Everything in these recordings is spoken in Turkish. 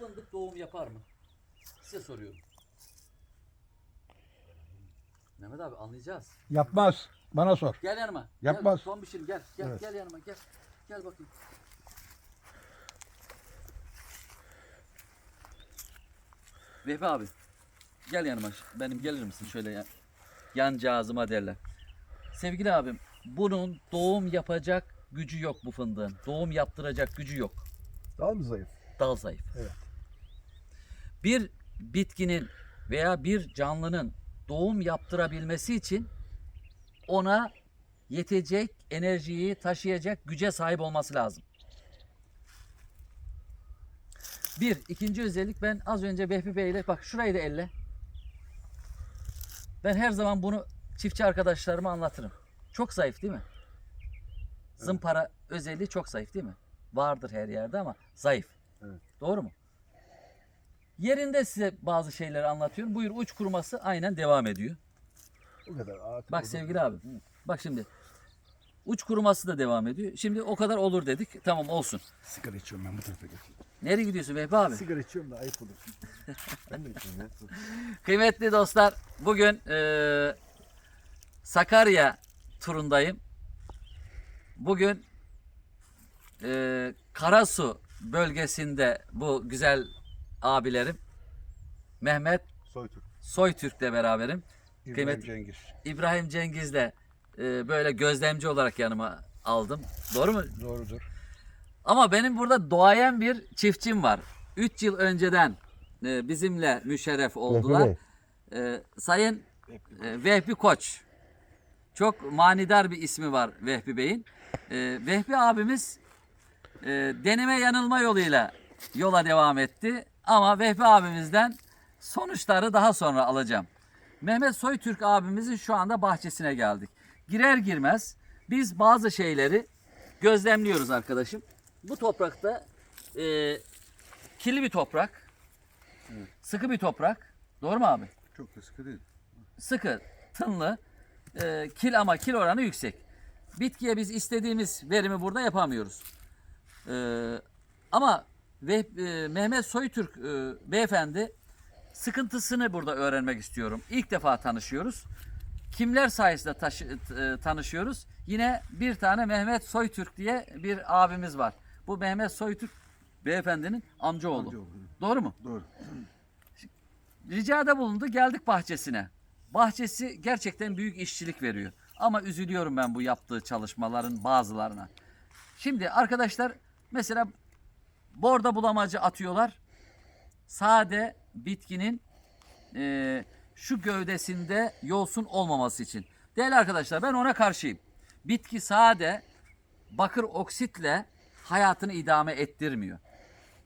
fındık doğum yapar mı? Size soruyorum. Mehmet abi anlayacağız. Yapmaz. Bana sor. Gel yanıma. Yapmaz. Gel, son bir şey gel. Gel, Evet. gel yanıma gel. Gel bakayım. Vehbi abi. Gel yanıma. Benim gelir misin şöyle ya. Yancağızıma derler. Sevgili abim, bunun doğum yapacak gücü yok bu fındığın. Doğum yaptıracak gücü yok. Dal mı zayıf? Dal zayıf. Evet. Bir bitkinin veya bir canlının doğum yaptırabilmesi için ona yetecek enerjiyi taşıyacak güce sahip olması lazım. Bir, ikinci özellik ben az önce Vehbi Bey ile bak şurayı da elle. Ben her zaman bunu çiftçi arkadaşlarıma anlatırım. Çok zayıf değil mi? Zımpara özelliği çok zayıf değil mi? Vardır her yerde ama zayıf. Evet. Doğru mu? Yerinde size bazı şeyleri anlatıyorum. Buyur uç kuruması aynen devam ediyor. O kadar. Artık Bak sevgili abi. Bak şimdi. Uç kuruması da devam ediyor. Şimdi o kadar olur dedik. Tamam olsun. Sigara içiyorum ben bu tarafa geçeyim. Nereye gidiyorsun Vehbi abi? Sigara içiyorum da ayıp olur. ben de içiyorum ya. Kıymetli dostlar, bugün eee, Sakarya turundayım. Bugün eee, Karasu bölgesinde bu güzel abilerim Mehmet Soytur. Soytürk'le beraberim. İbrahim Kıymet- Cengiz. İbrahim Cengiz'le eee, böyle gözlemci olarak yanıma aldım. Doğru mu? Doğrudur. Ama benim burada doğayan bir çiftçim var. 3 yıl önceden e, bizimle müşerref oldular. E, Sayın e, Vehbi Koç. Çok manidar bir ismi var Vehbi Bey'in. E, Vehbi abimiz e, deneme yanılma yoluyla yola devam etti. Ama Vehbi abimizden sonuçları daha sonra alacağım. Mehmet Soytürk abimizin şu anda bahçesine geldik. Girer girmez biz bazı şeyleri gözlemliyoruz arkadaşım. Bu toprakta e, kirli bir toprak, sıkı bir toprak. Doğru mu abi? Çok da sıkı değil. Sıkı, tınlı, e, kil ama kil oranı yüksek. Bitkiye biz istediğimiz verimi burada yapamıyoruz. E, ama ve, e, Mehmet Soytürk e, beyefendi sıkıntısını burada öğrenmek istiyorum. İlk defa tanışıyoruz. Kimler sayesinde taşı- e, tanışıyoruz? Yine bir tane Mehmet Soytürk diye bir abimiz var. Bu Mehmet Soytürk beyefendinin amcaoğlu. Amcaoğlu, Doğru mu? Doğru. Ricada bulundu geldik bahçesine. Bahçesi gerçekten büyük işçilik veriyor. Ama üzülüyorum ben bu yaptığı çalışmaların bazılarına. Şimdi arkadaşlar mesela borda bulamacı atıyorlar. Sade bitkinin eee, şu gövdesinde yosun olmaması için. Değerli arkadaşlar ben ona karşıyım. Bitki sade bakır oksitle hayatını idame ettirmiyor.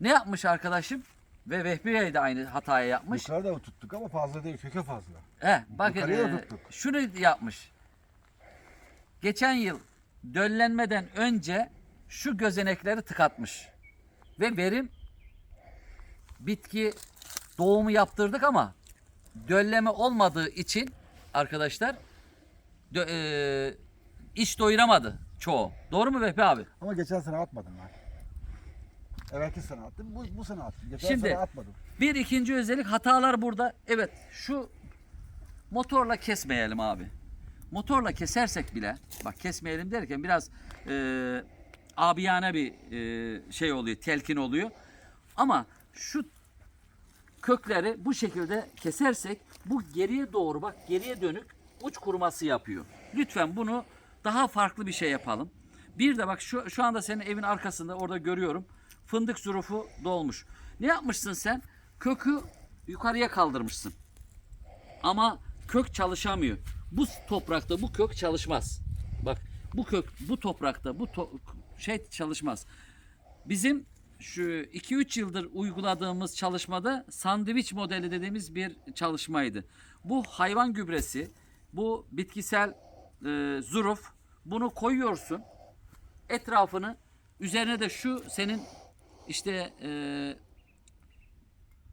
Ne yapmış arkadaşım? Ve Vehbi Bey de aynı hatayı yapmış. Yukarıda tuttuk ama fazla değil. Köke fazla. He, Yukarıya e, şunu yapmış. Geçen yıl döllenmeden önce şu gözenekleri tıkatmış. Ve verim bitki doğumu yaptırdık ama dölleme olmadığı için arkadaşlar dö- e, iş doyuramadı çoğu. Doğru mu Vehbi abi? Ama geçen sene atmadım ben. Evvelki sene attım. Bu, bu sene attım. Geçen Şimdi- sene atmadım. Bir ikinci özellik hatalar burada. Evet şu motorla kesmeyelim abi. Motorla kesersek bile bak kesmeyelim derken biraz e, abiyane bir e, şey oluyor, telkin oluyor. Ama şu kökleri bu şekilde kesersek bu geriye doğru bak geriye dönük uç kuruması yapıyor. Lütfen bunu daha farklı bir şey yapalım. Bir de bak şu, şu anda senin evin arkasında orada görüyorum. Fındık zurufu dolmuş. Ne yapmışsın sen? Kökü yukarıya kaldırmışsın. Ama kök çalışamıyor. Bu toprakta bu kök çalışmaz. Bak bu kök bu toprakta bu to- şey çalışmaz. Bizim şu 2-3 yıldır uyguladığımız çalışmada sandviç modeli dediğimiz bir çalışmaydı. Bu hayvan gübresi, bu bitkisel e, zuruf bunu koyuyorsun. Etrafını üzerine de şu senin işte e,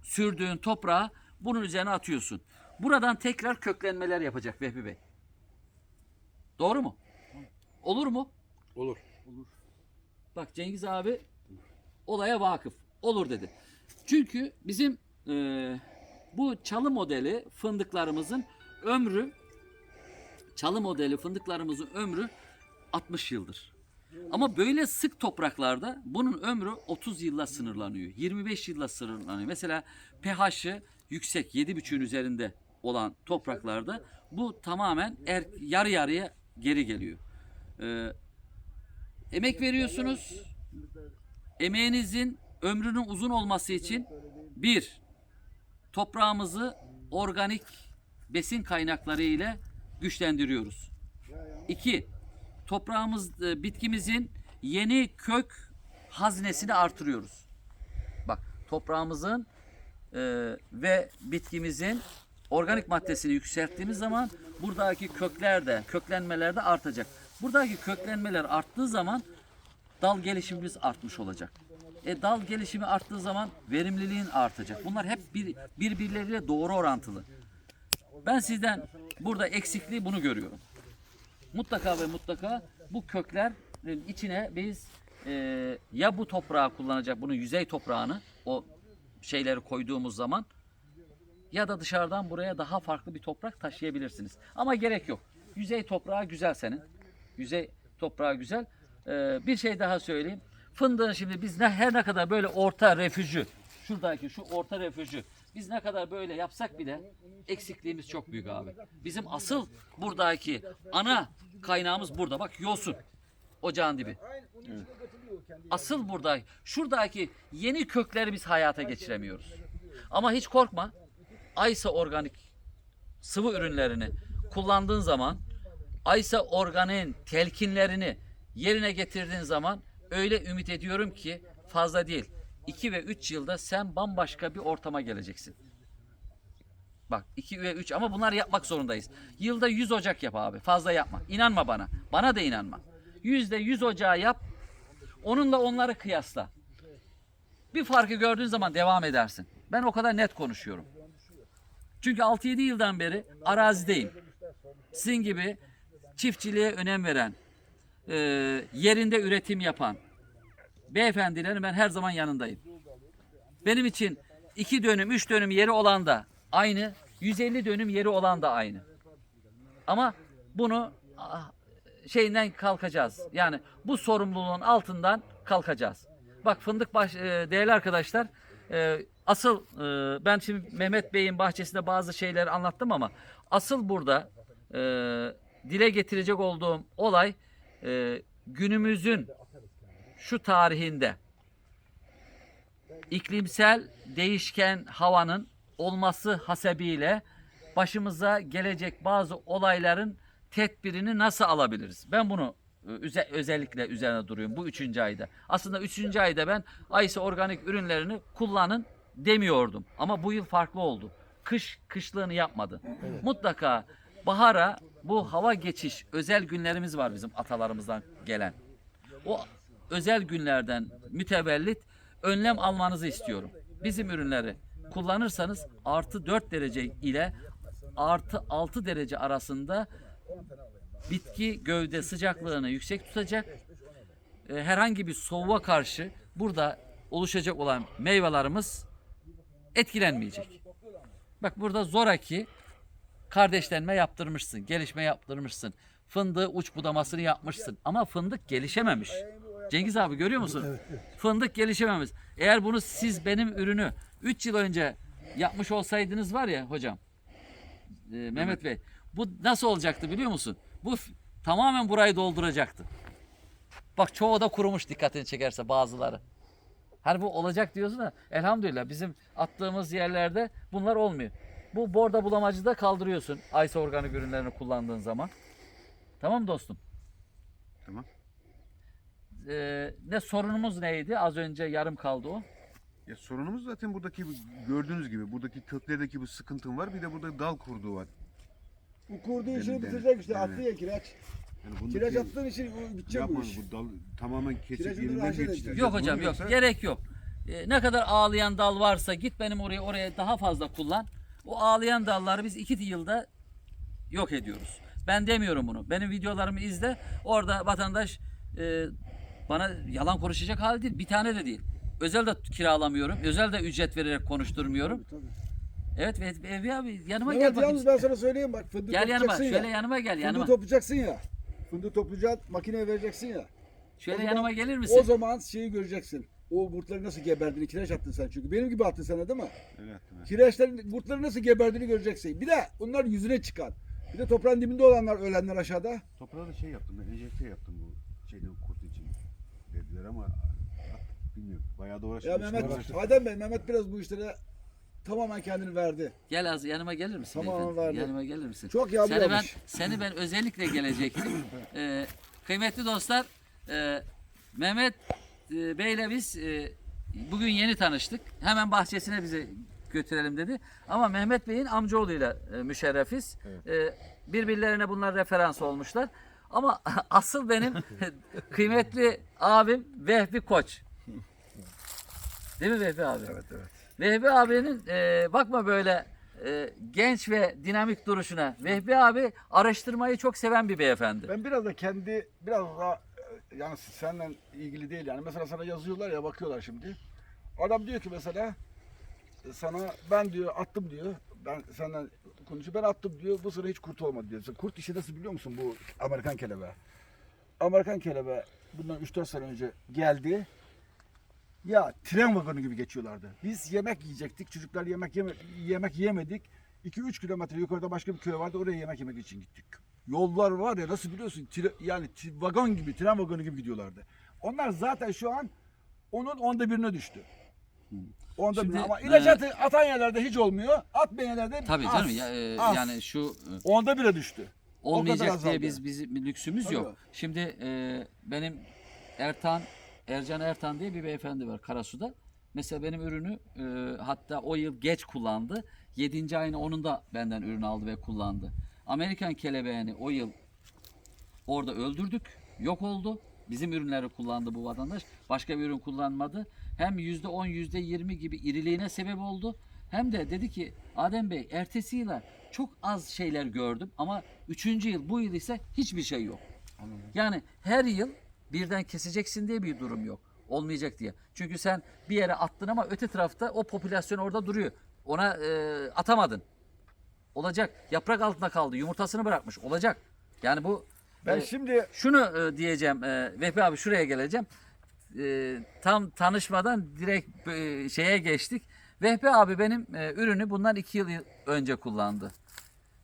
sürdüğün toprağı bunun üzerine atıyorsun. Buradan tekrar köklenmeler yapacak Vehbi Bey. Doğru mu? Olur mu? Olur. Bak Cengiz abi olaya vakıf. Olur dedi. Çünkü bizim e, bu çalı modeli fındıklarımızın ömrü çalı modeli fındıklarımızın ömrü 60 yıldır. Ama böyle sık topraklarda bunun ömrü 30 yılla sınırlanıyor. 25 yılla sınırlanıyor. Mesela pH'ı yüksek 7,5'ün üzerinde olan topraklarda bu tamamen er, yarı yarıya geri geliyor. Ee, emek veriyorsunuz. Emeğinizin ömrünün uzun olması için bir toprağımızı organik besin kaynakları ile güçlendiriyoruz. İki, toprağımız, e, bitkimizin yeni kök haznesini artırıyoruz. Bak toprağımızın e, ve bitkimizin organik maddesini yükselttiğimiz zaman buradaki kökler de, köklenmeler de artacak. Buradaki köklenmeler arttığı zaman dal gelişimimiz artmış olacak. E, dal gelişimi arttığı zaman verimliliğin artacak. Bunlar hep bir, birbirleriyle doğru orantılı. Ben sizden burada eksikliği bunu görüyorum. Mutlaka ve mutlaka bu köklerin içine biz e, ya bu toprağı kullanacak, bunun yüzey toprağını o şeyleri koyduğumuz zaman ya da dışarıdan buraya daha farklı bir toprak taşıyabilirsiniz. Ama gerek yok. Yüzey toprağı güzel senin. Yüzey toprağı güzel. Ee, bir şey daha söyleyeyim. Fındığın şimdi biz ne, her ne kadar böyle orta refüjü, şuradaki şu orta refüjü biz ne kadar böyle yapsak bile eksikliğimiz çok büyük abi. Bizim asıl buradaki ana kaynağımız burada. Bak yosun. Ocağın dibi. Asıl burada şuradaki yeni kökleri biz hayata geçiremiyoruz. Ama hiç korkma. Aysa organik sıvı ürünlerini kullandığın zaman Aysa organin telkinlerini yerine getirdiğin zaman öyle ümit ediyorum ki fazla değil. 2 ve 3 yılda sen bambaşka bir ortama geleceksin. Bak 2 ve 3 ama bunlar yapmak zorundayız. Yılda 100 ocak yap abi. Fazla yapma. İnanma bana. Bana da inanma. Yüzde 100 ocağı yap. Onunla onları kıyasla. Bir farkı gördüğün zaman devam edersin. Ben o kadar net konuşuyorum. Çünkü 6-7 yıldan beri arazideyim. Sizin gibi çiftçiliğe önem veren, e, yerinde üretim yapan beyefendilerin ben her zaman yanındayım. Benim için iki dönüm, üç dönüm yeri olan da aynı, 150 dönüm yeri olan da aynı. Ama bunu şeyinden kalkacağız. Yani bu sorumluluğun altından kalkacağız. Bak fındık baş, e, değerli arkadaşlar, e, asıl e, ben şimdi Mehmet Bey'in bahçesinde bazı şeyleri anlattım ama asıl burada dile getirecek olduğum olay e, günümüzün şu tarihinde iklimsel değişken havanın olması hasebiyle başımıza gelecek bazı olayların tedbirini nasıl alabiliriz? Ben bunu e, üze- özellikle üzerine duruyorum bu üçüncü ayda. Aslında üçüncü ayda ben Aysa organik ürünlerini kullanın demiyordum. Ama bu yıl farklı oldu. Kış kışlığını yapmadı. Mutlaka bahara bu hava geçiş özel günlerimiz var bizim atalarımızdan gelen. O özel günlerden mütevellit önlem almanızı istiyorum. Bizim ürünleri kullanırsanız artı 4 derece ile artı 6 derece arasında bitki gövde sıcaklığını yüksek tutacak. E, Herhangi bir soğuğa karşı burada oluşacak olan meyvelerimiz etkilenmeyecek. Bak burada zoraki kardeşlenme yaptırmışsın, gelişme yaptırmışsın. Fındığı uç budamasını yapmışsın ama fındık gelişememiş. Cengiz abi görüyor musun? Fındık gelişememiş. Eğer bunu siz benim ürünü 3 yıl önce yapmış olsaydınız var ya hocam. e, Mehmet Bey. Bu nasıl olacaktı biliyor musun? Bu tamamen burayı dolduracaktı. Bak çoğu da kurumuş dikkatini çekerse bazıları. Hani bu olacak diyorsun da elhamdülillah bizim attığımız yerlerde bunlar olmuyor. Bu borda bulamacı da kaldırıyorsun Aysa organik ürünlerini kullandığın zaman. Tamam mı dostum? Tamam. Ee, ne sorunumuz neydi? Az önce yarım kaldı o. Ya sorunumuz zaten buradaki bu- gördüğünüz gibi buradaki köklerdeki bu sıkıntım var. Bir de burada dal kurduğu var. Bu kurduğu işini bitirecek işte. Yani. Attı ya kireç. Yani bundaki Kireç attığın için bu bitecek bu yapma, iş. bu dal tamamen kesip Kireç yeniden yetiştireceğiz. Yok Bunu hocam yok. yoksa- Gerek yok. Ee, ne kadar ağlayan dal varsa git benim oraya oraya daha fazla kullan. O ağlayan dalları biz iki yılda yok ediyoruz. Ben demiyorum bunu. Benim videolarımı izle. Orada vatandaş e, bana yalan konuşacak hal değil. Bir tane de değil. özel de kiralamıyorum. Özel de ücret vererek konuşturmuyorum. Tabii, tabii. Evet Vehbi Vehbi abi yanıma Mehmet gel bakayım. yalnız ben sana söyleyeyim bak fındık Gel yanıma. toplayacaksın Şöyle ya. yanıma gel Fındığı yanıma. toplayacaksın ya. Fındığı toplayacaksın makineye vereceksin ya. Şöyle O zaman- yanıma gelir O misin? zaman şeyi göreceksin. O kurtları nasıl geberdiğini kireç attın sen çünkü. Benim gibi attın sen de değil mi? Öyle yaptım ben. Kireçlerin kurtları nasıl geberdiğini göreceksin. Bir de onlar yüzüne çıkan. Bir de toprağın dibinde olanlar ölenler aşağıda. Toprağa da şey yaptım ben enjekte yaptım bu şeyden kurt için dediler ama bilmiyorum bayağı da uğraştım. Ya Mehmet. Adem Bey, Mehmet biraz bu işlere tamamen kendini verdi. Gel az yanıma gelir misin Tamam, beyefendi? verdim. Yanıma gelir misin? Çok yağmur seni ben, yağmış. seni ben özellikle gelecektim. Ee, kıymetli dostlar, e, Mehmet e, Bey'le biz e, bugün yeni tanıştık. Hemen bahçesine bizi götürelim dedi. Ama Mehmet Bey'in amcaoğluyla e, müşerrefiz. E, birbirlerine bunlar referans olmuşlar. Ama asıl benim kıymetli abim Vehbi Koç. Değil mi Vehbi abi? Evet evet. Vehbi abinin e, bakma böyle e, genç ve dinamik duruşuna. Vehbi abi araştırmayı çok seven bir beyefendi. Ben biraz da kendi biraz daha yani seninle ilgili değil yani. Mesela sana yazıyorlar ya bakıyorlar şimdi. Adam diyor ki mesela sana ben diyor attım diyor. Ben senden konuşuyor. Ben attım diyor. Bu sene hiç kurt olmadı diyor. Kurt işi nasıl biliyor musun bu Amerikan kelebeği? Amerikan kelebeği bundan 3-4 sene önce geldi. Ya tren vagonu gibi geçiyorlardı. Biz yemek yiyecektik. Çocuklar yemek yeme yemek yemedik. 2-3 kilometre yukarıda başka bir köy vardı. Oraya yemek yemek için gittik. Yollar var ya nasıl biliyorsun? Tre- yani vagon gibi, tren vagonu gibi gidiyorlardı. Onlar zaten şu an onun onda birine düştü. Onda Şimdi, birine. Ama e, ilaç atı, atan yerlerde hiç olmuyor. Atmayan yerlerde Tabii az, canım ya, e, az. yani şu e, Onda bire düştü. Olmayacak diye biz bizim bir lüksümüz Tabii. yok. Şimdi e, benim Ertan Ercan Ertan diye bir beyefendi var Karasu'da. Mesela benim ürünü e, hatta o yıl geç kullandı. 7. ayını onun da benden ürün aldı ve kullandı. Amerikan kelebeğini o yıl orada öldürdük. Yok oldu. Bizim ürünleri kullandı bu vatandaş. Başka bir ürün kullanmadı. Hem %10, %20 gibi iriliğine sebep oldu. Hem de dedi ki Adem Bey ertesi yıla çok az şeyler gördüm ama üçüncü yıl bu yıl ise hiçbir şey yok. Yani her yıl birden keseceksin diye bir durum yok. Olmayacak diye. Çünkü sen bir yere attın ama öte tarafta o popülasyon orada duruyor. Ona e, atamadın. Olacak. Yaprak altında kaldı. Yumurtasını bırakmış. Olacak. Yani bu Ben e, şimdi şunu e, diyeceğim. E, Vehbi abi şuraya geleceğim. E, tam tanışmadan direkt e, şeye geçtik. Vehbi abi benim e, ürünü bundan iki yıl önce kullandı.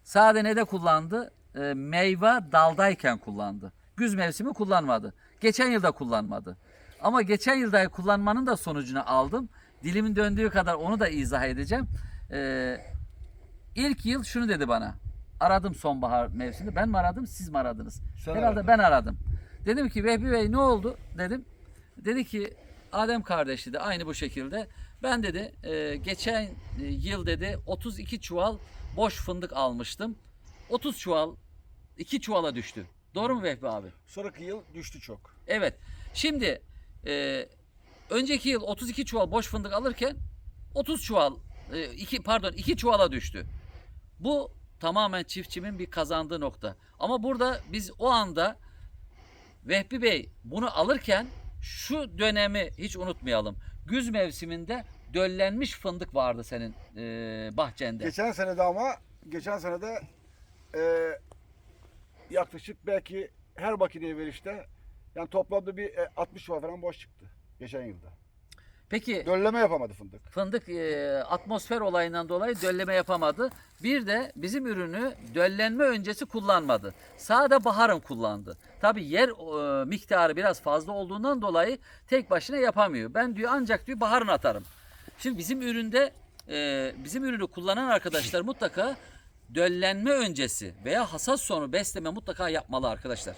Sade ne de kullandı? E, meyve daldayken kullandı. Güz mevsimi kullanmadı. Geçen yılda kullanmadı. Ama geçen yılda kullanmanın da sonucunu aldım. Dilimin döndüğü kadar onu da izah edeceğim. E, ilk yıl şunu dedi bana. Aradım sonbahar mevsiminde. Ben mi aradım, siz mi aradınız? Sen Herhalde aradın. ben aradım. Dedim ki Vehbi Bey ne oldu dedim. Dedi ki Adem kardeş dedi aynı bu şekilde. Ben dedi e, geçen e, yıl dedi 32 çuval boş fındık almıştım. 30 çuval 2 çuvala düştü. Doğru mu Vehbi abi? sonraki yıl düştü çok. Evet. Şimdi e, önceki yıl 32 çuval boş fındık alırken 30 çuval e, iki pardon 2 çuvala düştü. Bu tamamen çiftçimin bir kazandığı nokta. Ama burada biz o anda Vehbi Bey bunu alırken şu dönemi hiç unutmayalım. Güz mevsiminde döllenmiş fındık vardı senin e, bahçende. Geçen sene de ama geçen sene de e, yaklaşık belki her makineye verişte yani toplamda bir e, 60 çuval falan boş çıktı geçen yılda. Peki Dölleme yapamadı fındık. fındık e, atmosfer olayından dolayı dölleme yapamadı. Bir de bizim ürünü döllenme öncesi kullanmadı. Sade baharın kullandı. Tabi yer e, miktarı biraz fazla olduğundan dolayı tek başına yapamıyor. Ben diyor ancak diyor baharın atarım. Şimdi bizim üründe e, bizim ürünü kullanan arkadaşlar mutlaka döllenme öncesi veya hasat sonu besleme mutlaka yapmalı arkadaşlar.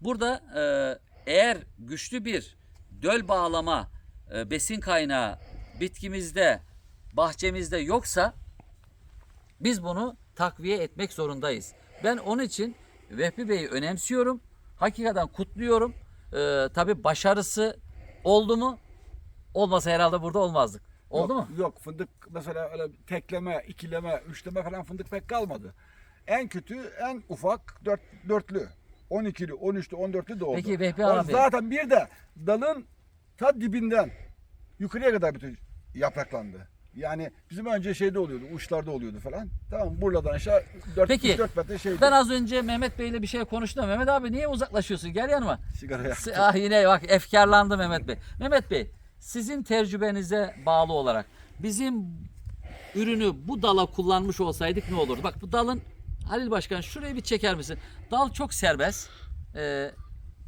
Burada e, eğer güçlü bir döl bağlama besin kaynağı bitkimizde, bahçemizde yoksa biz bunu takviye etmek zorundayız. Ben onun için Vehbi Bey'i önemsiyorum. Hakikaten kutluyorum. E, tabii başarısı oldu mu? Olmasa herhalde burada olmazdık. Oldu yok, mu? Yok fındık mesela öyle tekleme, ikileme, üçleme falan fındık pek kalmadı. En kötü en ufak dört, dörtlü. 12'li, 13'lü, 14'lü de oldu. Peki Vehbi abi. Zaten bir de dalın ta dibinden yukarıya kadar bütün yapraklandı. Yani bizim önce şeyde oluyordu, uçlarda oluyordu falan. Tamam buradan aşağı 4 Peki, 4 metre şeydi. Ben az önce Mehmet Bey'le bir şey konuştum. Mehmet abi niye uzaklaşıyorsun? Gel yanıma. sigara yaktım. Ah yine bak efkarlandı Mehmet Bey. Mehmet Bey sizin tecrübenize bağlı olarak bizim ürünü bu dala kullanmış olsaydık ne olurdu? Bak bu dalın Halil Başkan şurayı bir çeker misin? Dal çok serbest. Ee,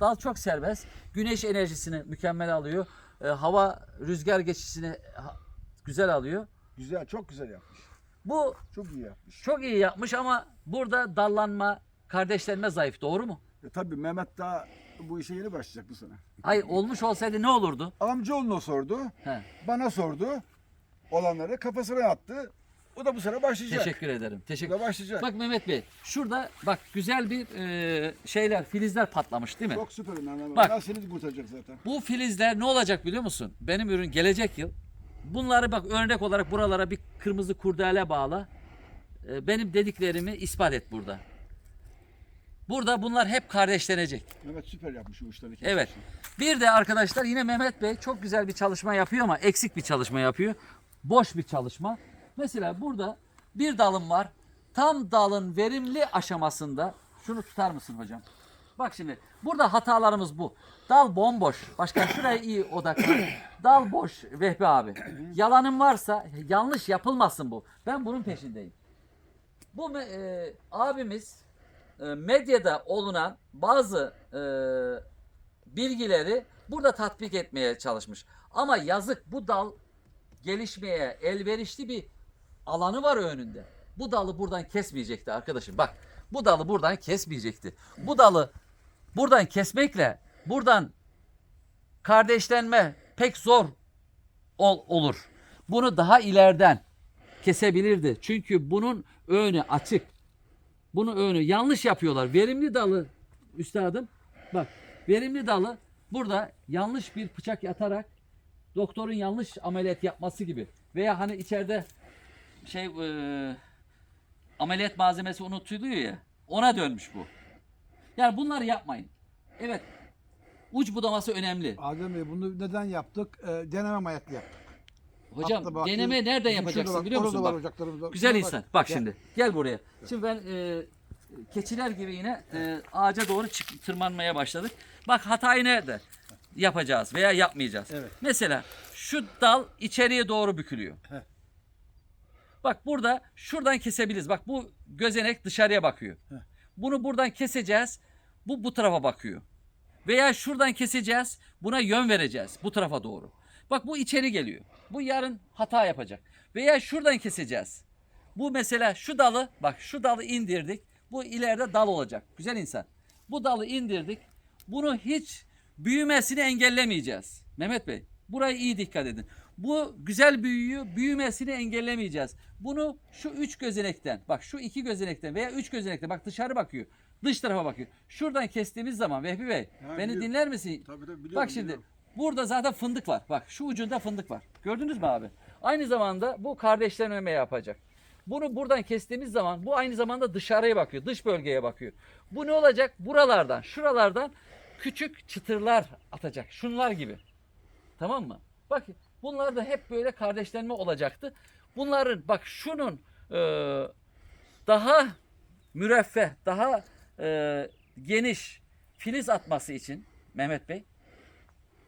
dal çok serbest. Güneş enerjisini mükemmel alıyor. Ee, hava rüzgar geçişini ha- güzel alıyor. Güzel, çok güzel yapmış. Bu Çok iyi yapmış. çok iyi yapmış ama burada dallanma, kardeşlenme zayıf. Doğru mu? E, tabii Mehmet daha bu işe yeni başlayacak bu sene. Hayır olmuş olsaydı ne olurdu? Amcaoğluna sordu, He. bana sordu. Olanları kafasına attı. O da bu sene başlayacak. Teşekkür ederim. Bu Teşekkür. da başlayacak. Bak Mehmet Bey, şurada bak güzel bir e, şeyler, filizler patlamış değil mi? Çok süper Mehmet. Bak. Bak. seni kurtaracak zaten. Bu filizler ne olacak biliyor musun? Benim ürün gelecek yıl. Bunları bak örnek olarak buralara bir kırmızı kurdele bağla. E, benim dediklerimi ispat et burada. Burada bunlar hep kardeşlenecek. Mehmet süper yapmış o uçları. Evet. Bir de arkadaşlar yine Mehmet Bey çok güzel bir çalışma yapıyor ama eksik bir çalışma yapıyor. Boş bir çalışma. Mesela burada bir dalım var. Tam dalın verimli aşamasında şunu tutar mısın hocam? Bak şimdi burada hatalarımız bu. Dal bomboş. Başkan şuraya iyi odaklan. Dal boş Vehbi abi. Yalanım varsa yanlış yapılmasın bu. Ben bunun peşindeyim. Bu e, abimiz e, medyada olunan bazı e, bilgileri burada tatbik etmeye çalışmış. Ama yazık bu dal gelişmeye elverişli bir alanı var önünde. Bu dalı buradan kesmeyecekti arkadaşım. Bak bu dalı buradan kesmeyecekti. Bu dalı buradan kesmekle buradan kardeşlenme pek zor ol- olur. Bunu daha ileriden kesebilirdi. Çünkü bunun önü açık. Bunu önü yanlış yapıyorlar. Verimli dalı üstadım bak verimli dalı burada yanlış bir bıçak yatarak doktorun yanlış ameliyat yapması gibi veya hani içeride şey e, ameliyat malzemesi unutuluyor ya ona dönmüş bu. Yani bunları yapmayın. Evet uç budaması önemli. Adem Bey bunu neden yaptık? Ee, deneme ameliyatı yaptık. Hocam bak, deneme nereden şurada yapacaksın bak, biliyor musun? Bak. Güzel Şurada insan. bak. Bak şimdi gel buraya. Şimdi ben e, keçiler gibi yine e, ağaca doğru çık, tırmanmaya başladık. Bak hatayı nerede yapacağız veya yapmayacağız. Evet. Mesela şu dal içeriye doğru bükülüyor. Heh. Bak burada şuradan kesebiliriz. Bak bu gözenek dışarıya bakıyor. Bunu buradan keseceğiz. Bu bu tarafa bakıyor. Veya şuradan keseceğiz. Buna yön vereceğiz bu tarafa doğru. Bak bu içeri geliyor. Bu yarın hata yapacak. Veya şuradan keseceğiz. Bu mesela şu dalı bak şu dalı indirdik. Bu ileride dal olacak. Güzel insan. Bu dalı indirdik. Bunu hiç büyümesini engellemeyeceğiz. Mehmet Bey buraya iyi dikkat edin. Bu güzel büyüyü büyümesini engellemeyeceğiz. Bunu şu üç gözenekten bak şu iki gözenekten veya üç gözenekten bak dışarı bakıyor. Dış tarafa bakıyor. Şuradan kestiğimiz zaman Vehbi Bey Ha, beni biliyorum. dinler misin? Tabii tabii biliyorum. Bak şimdi biliyorum. burada zaten fındık var. Bak şu ucunda fındık var. Gördünüz mü abi? Aynı zamanda bu kardeşlenmeme yapacak. Bunu buradan kestiğimiz zaman bu aynı zamanda dışarıya bakıyor. Dış bölgeye bakıyor. Bu ne olacak? Buralardan, şuralardan küçük çıtırlar atacak. Şunlar gibi. Tamam mı? Bak bunlar da hep böyle kardeşlenme olacaktı. Bunların bak şunun e, daha müreffeh, daha e, geniş filiz atması için Mehmet Bey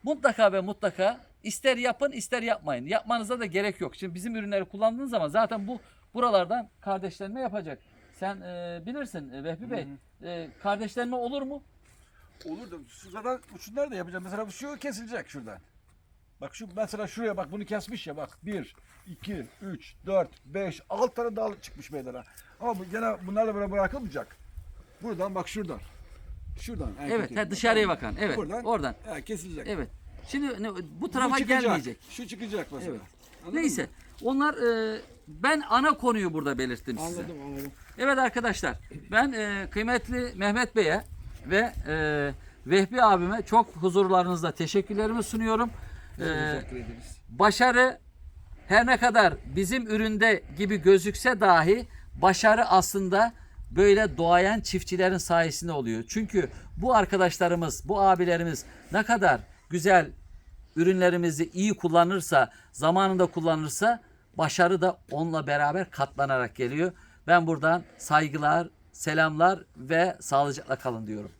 mutlaka ve mutlaka ister yapın ister yapmayın. Yapmanıza da gerek yok. Şimdi bizim ürünleri kullandığınız zaman zaten bu buralardan kardeşlenme yapacak. Sen e, bilirsin e, Vehbi Bey. E, kardeşlenme olur mu? Olur da şu zaten şunları da yapacağım. Mesela şu kesilecek şuradan. Bak şu mesela şuraya bak bunu kesmiş ya bak. 1, 2, 3, 4, 5, 6 tane dal çıkmış meydana. Ama bu gene bunlarla böyle bırakılmayacak. Buradan bak şuradan. Şuradan. Evet, ha, dışarıya bakan. Evet, Buradan. oradan. Ha, kesilecek. Evet. Şimdi ne, bu tarafa çıkacak. gelmeyecek. Şu çıkacak mesela. Evet. Anladın Neyse. mı? Onlar e, ben ana konuyu burada belirttim size. Anladım anladım. Evet arkadaşlar ben e, kıymetli Mehmet Bey'e ve e, Vehbi abime çok huzurlarınızda teşekkürlerimi sunuyorum. E, ederiz. başarı her ne kadar bizim üründe gibi gözükse dahi başarı aslında böyle doğayan çiftçilerin sayesinde oluyor. Çünkü bu arkadaşlarımız, bu abilerimiz ne kadar güzel ürünlerimizi iyi kullanırsa, zamanında kullanırsa başarı da onunla beraber katlanarak geliyor. Ben buradan saygılar, selamlar ve sağlıcakla kalın diyorum.